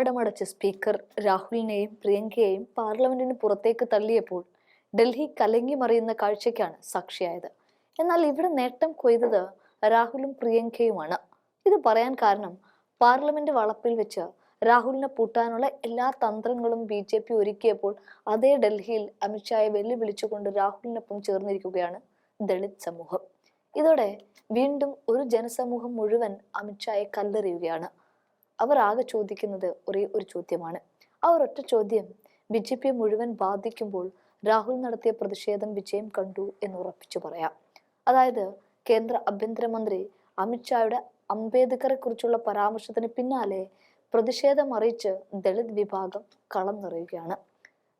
കവാടമടച്ച് speaker രാഹുലിനെയും പ്രിയങ്കയെയും പാർലമെന്റിന് പുറത്തേക്ക് തള്ളിയപ്പോൾ ഡൽഹി കലങ്ങി മറിയുന്ന കാഴ്ചയ്ക്കാണ് സാക്ഷിയായത്. എന്നാൽ ഇവിടെ നേട്ടം കൊയ്തത് രാഹുലും പ്രിയങ്കയുമാണ്. ഇത് പറയാൻ കാരണം പാർലമെന്റ് വളപ്പിൽ വെച്ച് രാഹുലിനെ പൂട്ടാനുള്ള എല്ലാ തന്ത്രങ്ങളും ബി ജെ പി ഒരുക്കിയപ്പോൾ അതേ ഡൽഹിയിൽ അമിത്ഷായെ വെല്ലുവിളിച്ചുകൊണ്ട് രാഹുലിനൊപ്പം ചേർന്നിരിക്കുകയാണ് ദളിത് സമൂഹം. ഇതോടെ വീണ്ടും ഒരു ജനസമൂഹം മുഴുവൻ അമിത്ഷായെ കല്ലെറിയുകയാണ്. അവർ ആകെ ചോദിക്കുന്നത് ഒരേ ഒരു ചോദ്യമാണ്. ആ ഒരൊറ്റ ചോദ്യം ബി ജെ പിയെ മുഴുവൻ ബാധിക്കുമ്പോൾ രാഹുൽ നടത്തിയ പ്രതിഷേധം വിജയം കണ്ടു എന്ന് ഉറപ്പിച്ചു പറയാം. അതായത് കേന്ദ്ര ആഭ്യന്തരമന്ത്രി അമിത്ഷായുടെ അംബേദ്കറെ കുറിച്ചുള്ള പരാമർശത്തിന് പിന്നാലെ പ്രതിഷേധം അറിയിച്ച് ദളിത് വിഭാഗം കളം നിറയുകയാണ്.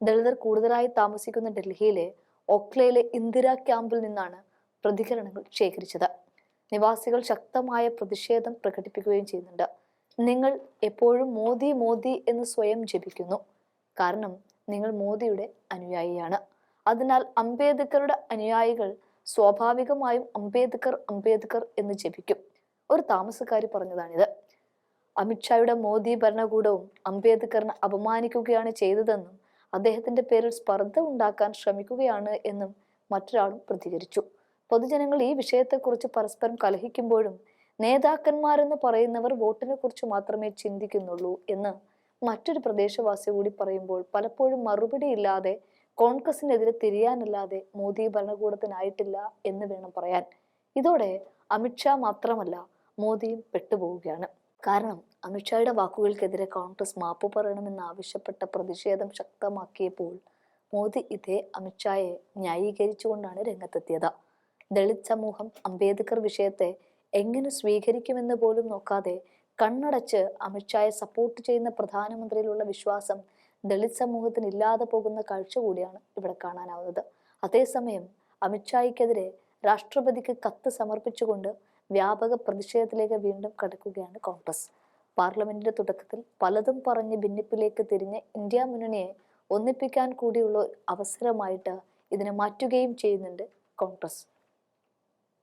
ദളിതർ കൂടുതലായി താമസിക്കുന്ന ഡൽഹിയിലെ ഒക്ലയിലെ ഇന്ദിരാ ക്യാമ്പിൽ നിന്നാണ് പ്രതികരണങ്ങൾ ശേഖരിച്ചത്. നിവാസികൾ ശക്തമായ പ്രതിഷേധം പ്രകടിപ്പിക്കുകയും ചെയ്യുന്നുണ്ട്. നിങ്ങൾ എപ്പോഴും മോദി മോദി എന്ന് സ്വയം ജപിക്കുന്നു. കാരണം നിങ്ങൾ മോദിയുടെ അനുയായിയാണ്. അതിനാൽ അംബേദ്കറുടെ അനുയായികൾ സ്വാഭാവികമായും അംബേദ്കർ അംബേദ്കർ എന്ന് ജപിക്കും. ഒരു താമസക്കാരി പറഞ്ഞതാണിത്. അമിത്ഷായുടെ മോദി ഭരണകൂടവും അംബേദ്കറിനെ അപമാനിക്കുകയാണ് ചെയ്തതെന്നും അദ്ദേഹത്തിന്റെ പേരിൽ സ്പർദ്ധ ഉണ്ടാക്കാൻ ശ്രമിക്കുകയാണ് എന്നും മറ്റൊരാളും പ്രതികരിച്ചു. പൊതുജനങ്ങൾ ഈ വിഷയത്തെക്കുറിച്ച് പരസ്പരം കലഹിക്കുമ്പോഴും നേതാക്കന്മാരെന്ന് പറയുന്നവർ വോട്ടിനെ കുറിച്ച് മാത്രമേ ചിന്തിക്കുന്നുള്ളൂ എന്ന് മറ്റൊരു പ്രദേശവാസി കൂടി പറയുമ്പോൾ പലപ്പോഴും മറുപടി ഇല്ലാതെ കോൺഗ്രസിനെതിരെ തിരിയാനല്ലാതെ മോദി ഭരണകൂടത്തിനായിട്ടില്ല എന്ന് വേണം പറയാൻ. ഇതോടെ അമിത്ഷാ മാത്രമല്ല മോദിയും പെട്ടുപോവുകയാണ്. കാരണം അമിത്ഷായുടെ വാക്കുകൾക്കെതിരെ കോൺഗ്രസ് മാപ്പ് പറയണമെന്ന് ആവശ്യപ്പെട്ട പ്രതിഷേധം ശക്തമാക്കിയപ്പോൾ മോദി ഇതേ അമിത്ഷായെ ന്യായീകരിച്ചുകൊണ്ടാണ് രംഗത്തെത്തിയത്. ദളിത് സമൂഹം അംബേദ്കർ വിഷയത്തെ എങ്ങനെ സ്വീകരിക്കുമെന്ന് പോലും നോക്കാതെ കണ്ണടച്ച് അമിത്ഷായെ സപ്പോർട്ട് ചെയ്യുന്ന പ്രധാനമന്ത്രിയിലുള്ള വിശ്വാസം ദളിത് സമൂഹത്തിന് ഇല്ലാതെ പോകുന്ന കാഴ്ച കൂടിയാണ് ഇവിടെ കാണാനാവുന്നത്. അതേസമയം അമിത്ഷായ്ക്കെതിരെ രാഷ്ട്രപതിക്ക് കത്ത് സമർപ്പിച്ചുകൊണ്ട് വ്യാപക പ്രതിഷേധത്തിലേക്ക് വീണ്ടും കടക്കുകയാണ് കോൺഗ്രസ്. പാർലമെന്റിന്റെ തുടക്കത്തിൽ പലതും പറഞ്ഞ് ഭിന്നിപ്പിലേക്ക് തിരിഞ്ഞ ഇന്ത്യ മുന്നണിയെ ഒന്നിപ്പിക്കാൻ കൂടിയുള്ള അവസരമായിട്ട് ഇതിനെ മാറ്റുകയും ചെയ്യുന്നുണ്ട് കോൺഗ്രസ്.